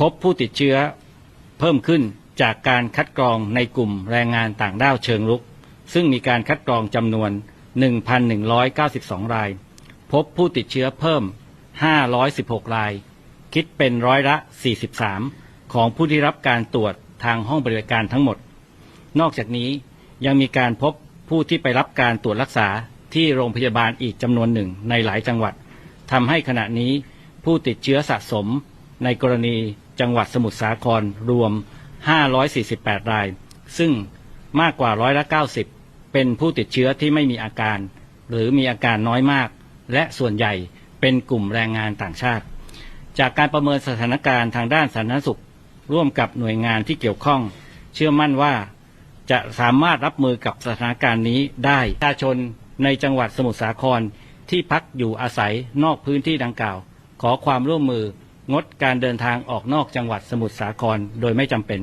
พบผู้ติดเชื้อเพิ่มขึ้นจากการคัดกรองในกลุ่มแรงงานต่างด้าวเชิงรุก ซึ่งมีการคัดกรองจำนวน 1,192 ราย พบผู้ติดเชื้อเพิ่ม 516 ราย คิดเป็นร้อยละ 43 ของผู้ที่รับการตรวจทางห้องบริการทั้งหมด นอกจากนี้ยังมีการพบผู้ที่ไปรับการตรวจรักษาที่โรงพยาบาลอีกจำนวนหนึ่งในหลายจังหวัดทำให้ขณะนี้ผู้ติดเชื้อสะสมในกรณี จังหวัดสมุทรสาครรวม 548 ราย ซึ่งมากกว่าร้อยละ 90 เป็นผู้ติดเชื้อที่ไม่มีอาการ หรือมีอาการน้อยมาก และส่วนใหญ่เป็นกลุ่มแรงงานต่างชาติ จากการประเมินสถานการณ์ทางด้านสาธารณสุข ร่วมกับหน่วยงานที่เกี่ยวข้อง เชื่อมั่นว่าจะสามารถรับมือกับสถานการณ์นี้ได้ประชาชนในจังหวัดสมุทรสาครที่พักอยู่อาศัยนอกพื้นที่ดังกล่าว ขอความร่วมมือ งดการเดินทางออกนอกจังหวัดสมุทรสาครโดยไม่จำเป็น